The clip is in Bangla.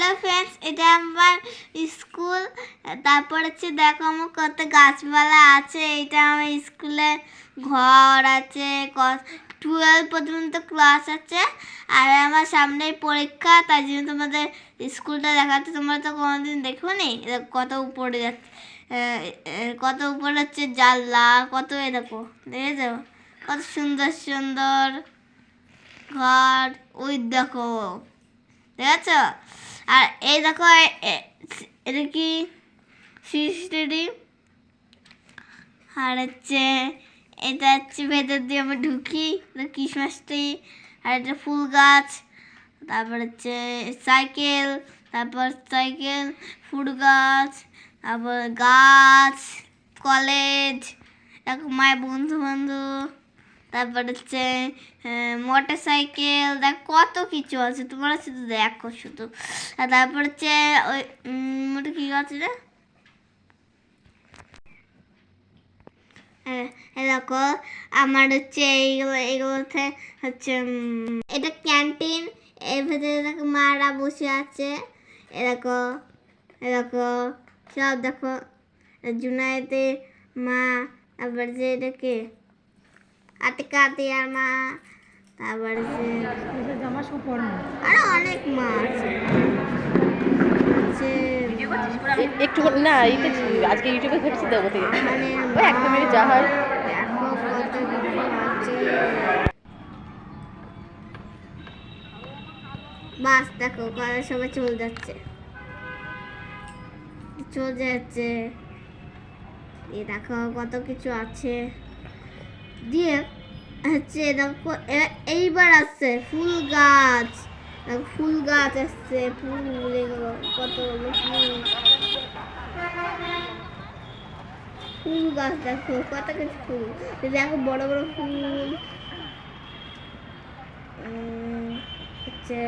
হ্যালো ফ্রেন্ডস, এটা আমার স্কুল। তারপর হচ্ছে দেখো আমার কত গাছপালা আছে, এটা আমার স্কুলে ঘর আছে টুয়েলভ পর্যন্ত ক্লাস আছে। আর আমার সামনেই পরীক্ষা, তাই জন্য তোমাদের স্কুলটা দেখাতে তোমরা তো কোনোদিন দেখো নি কত উপরে যাচ্ছে কত উপরে হচ্ছে জানলা, কত এ দেখো দেখেছ? কত সুন্দর সুন্দর ঘর। ওই দেখো ঠিক আছে আর এই দেখো এটা কি? সিস্টারি আর হচ্ছে, এটা হচ্ছে ভেতর দিয়ে আমরা ঢুকি ক্রিসমাস ট্রি আর এটা ফুল গাছ, তারপর হচ্ছে সাইকেল তারপর সাইকেল ফুল গাছ, তারপর গাছ কলেজ এরকম মায়ের বন্ধু বান্ধব তারপর হচ্ছে মোটর সাইকেল দেখ কত কিছু আছে তোমরা শুধু দেখো শুধু। আর তারপর হচ্ছে ওই কি আছে রে? হ্যাঁ, দেখো আমার হচ্ছে এইগুলো এগুলোতে হচ্ছে এটা ক্যান্টিন এর ভেতরে দেখো মারা বসে আছে। এরকম এরকম সব দেখো। জুনাইতে মা তারপর যে এটাকে আটিকা দেওয়ার মা তারপর যে জামা আরও অনেক মা আছে হচ্ছে একটু না এইটা আজকে ইউটিউবে ঘটেছে দেবো থেকে মানে ওই এক মিনিট যা হয়। বাস দেখো কত সবাই চলে যাচ্ছে চলে যাচ্ছে এই দেখো কত কিছু আছে। দিয়ে হচ্ছে এইবার আসছে ফুল গাছ। ফুল গাছ আসছে, ফুল কতগুলো ফুল। ফুল গাছ দেখো, কত কিছু ফুল। দেখো, বড় বড় ফুল। হচ্ছে